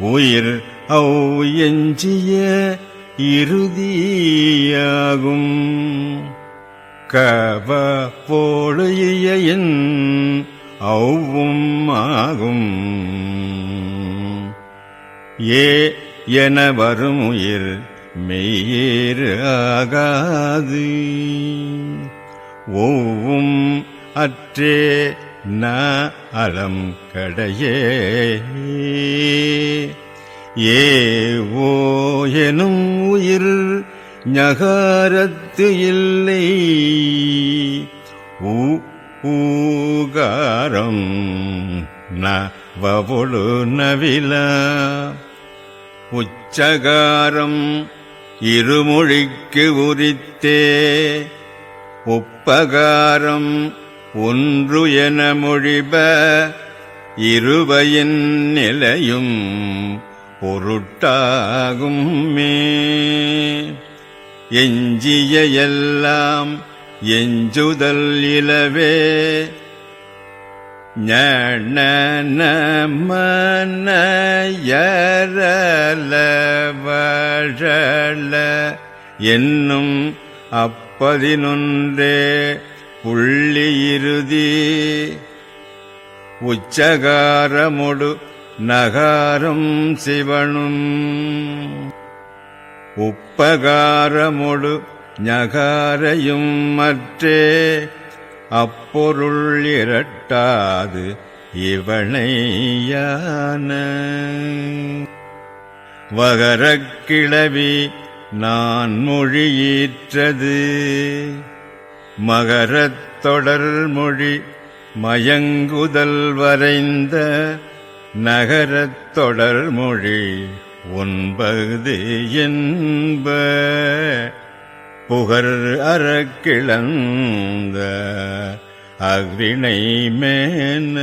உயிர் ஔ எஞ்சிய இறுதியாகும். கவ போழையின் ஔவும் ஆகும். ஏ என வரும் உயிர் மெய்யேறு ஆகாது. ஒவ்வும் அற்றே ந அலம் கடையே. ஏ ஓ எனும் உயிர் ஞகாரத்து இல்லை. ஊ ஊகாரம் ந வவொழு நவிலா. உச்சகாரம் இருமொழிக்கு உரித்தே. ஒப்பகாரம் ஒன்று என மொழிப இருவையின் நிலையும் பொருட்டாகும் மே. எஞ்சிய எல்லாம் எஞ்சுதல் இலவே. ஞன என்னும் அப்பதினொன்றே புள்ளி இறுதி. உச்சகாரமொடு நகாரம் சிவனும். உப்பகாரமொடு ஞகாரையும் மற்றே. அப்பொருள் இரட்டாது இவனையான வகரக்கிளவி நான் மொழியீற்றது மகரத் தொடர்மொழி மயங்குதல் வரைந்த நகரத் தொடர்மொழி ஒன்பது என்ப. புகர் அறக்கிழந்த அக்ரிணை மேன